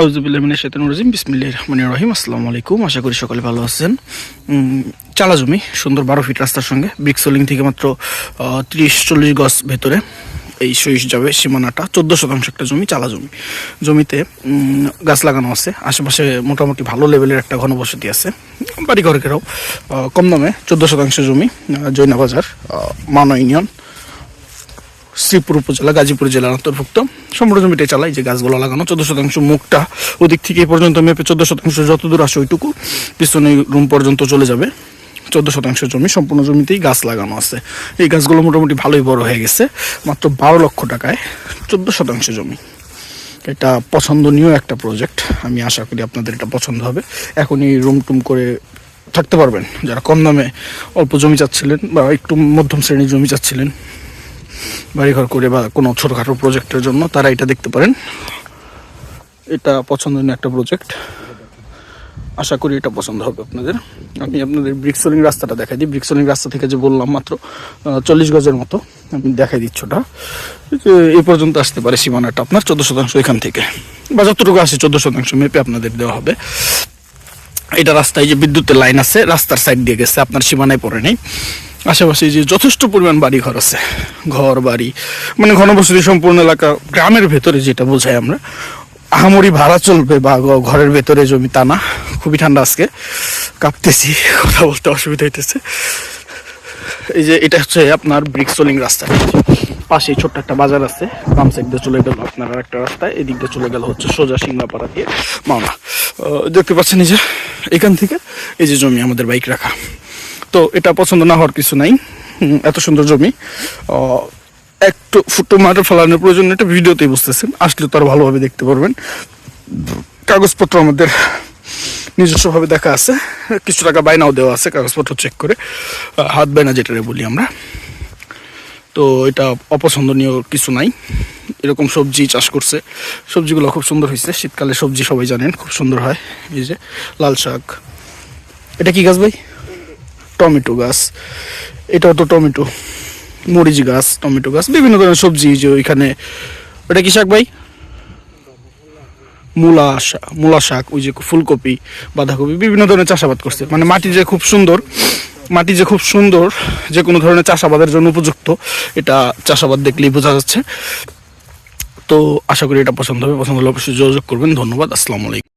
আউজুবিল্লামিনের শেতান রাজিম। বিসমিল্লাহ রহমান রহিম। আসসালামু আলাইকুম। আশা করি সকলে ভালো আছেন। চালা জমি সুন্দর বারো ফিট রাস্তার সঙ্গে ব্রিক্সোলিং থেকে মাত্র ত্রিশ চল্লিশ গজ ভেতরে। এই সহিস যাবে সীমানাটা চোদ্দ শতাংশ একটা জমি চালা জমি জমিতে গাছ লাগানো আছে। আশেপাশে মোটামুটি ভালো লেভেলের একটা ঘনবসতি আছে। বাড়ি ঘরকেরাও কম দামে চোদ্দ শতাংশ জমি আহ, জৈনাবাজার আহ, মানো ইউনিয়ন। শ্রীপুর উপজেলা, গাজীপুর জেলার অন্তর্ভুক্ত। সম্পূর্ণ জমিটাই চালাই যে গাছগুলো লাগানো, চোদ্দ শতাংশ মুখটা ওদিক থেকে এই পর্যন্ত মেপে চোদ্দ শতাংশ যত দূর আসে ওইটুকু পিছনে রুম পর্যন্ত চলে যাবে। চোদ্দ শতাংশ জমি, সম্পূর্ণ জমিতেই গাছ লাগানো আছে। এই গাছগুলো মোটামুটি ভালোই বড় হয়ে গেছে, মাত্র বারো লক্ষ টাকায় চোদ্দ শতাংশ জমি। এটা পছন্দনীয় একটা প্রজেক্ট আমি আশা করি আপনাদের এটা পছন্দ হবে। এখনই রুম টুম করে থাকতে পারবেন। যারা কম দামে অল্প জমি চাচ্ছিলেন বা একটু মধ্যম শ্রেণির জমি চাচ্ছিলেন বাড়িঘর করে বা কোনো ছোটোখাটো প্রজেক্টের জন্য তারা এটা দেখতে পারেন। এটা পছন্দনীয় একটা প্রজেক্ট আশা করি এটা পছন্দ হবে আপনাদের। আমি আপনাদের ব্রিক্সলিং রাস্তাটা দেখাই দিই। ব্রিক্সলিং রাস্তা থেকে যে বললাম মাত্র চল্লিশ গজের মতো। আমি দেখাই দিচ্ছি ওটা। এই পর্যন্ত আসতে পারে সীমানাটা আপনার চোদ্দ শতাংশ এখান থেকে। বা যতটুকু আসে চোদ্দ শতাংশ মেপে আপনাদের দেওয়া হবে। এটা রাস্তায় যে বিদ্যুতের লাইন আছে, রাস্তার সাইড দিয়ে গেছে। আপনার সীমানায় পড়ে নেই। আশেপাশে যে যথেষ্ট পরিমাণ বাড়ি ঘর আছে, ঘর, বাড়ি মানে ঘনবসতি সম্পূর্ণ এলাকা, গ্রামের ভেতরে যেটা বোঝাই আমরা, আহামরি ভাড়া চলবে বা ঘরের ভেতরে জমি তা না খুবই ঠান্ডা আজকে, কাঁপতেছি, কথা বলতে অসুবিধা হইতেছে। এই যে এটা হচ্ছে আপনার ব্রিক্সোলিং রাস্তা। পাশেই ছোট্ট একটা বাজার আছে, বাম সাইড দিয়ে চলে গেল আপনার একটা রাস্তায় এদিক দিয়ে চলে গেল হচ্ছে সোজা সিংলাপাড়া দিয়ে মাওনা। দেখতে পাচ্ছেন এই যে এখান থেকে এই যে জমি আমাদের বাইক রাখা। তো এটা পছন্দ না হওয়ার কিছু নাই। এত সুন্দর জমি। একটু ফুটো মাঠে ফেলানোর প্রয়োজন এটা ভিডিওতেই বুঝতেছেন। আসলে তো আর ভালোভাবে দেখতে পারবেন। কাগজপত্র আমাদের নিজস্বভাবে দেখা আছে। কিছু টাকা বায়নাও দেওয়া আছে, কাগজপত্র চেক করে। হাত বায়না যেটারে বলি আমরা। তো এটা অপছন্দনীয় কিছু নাই। এরকম সবজি চাষ করছে। সবজিগুলো খুব সুন্দর হয়েছে। শীতকালে সবজি সবাই জানেন, খুব সুন্দর হয়। এই যে লাল শাক। এটা কি গাছ ভাই? টমেটো গাছ। এটাও তো টমেটো, মরিচ গাছ, টমেটো গাছ, বিভিন্ন ধরনের সবজি যে ওইখানে। এটা কি শাক ভাই? মূলা শাক মূলা শাক, ওই যে ফুলকপি, বাঁধাকপি, বিভিন্ন ধরনের চাষাবাদ করছে। মানে মাটি যে খুব সুন্দর, মাটি যে খুব সুন্দর, যে কোনো ধরনের চাষাবাদের জন্য উপযুক্ত, এটা চাষাবাদ দেখলেই বোঝা যাচ্ছে। তো আশা করি এটা পছন্দ হবে, পছন্দ হলে অবশ্যই যোগাযোগ করবেন। ধন্যবাদ, আসসালামু আলাইকুম।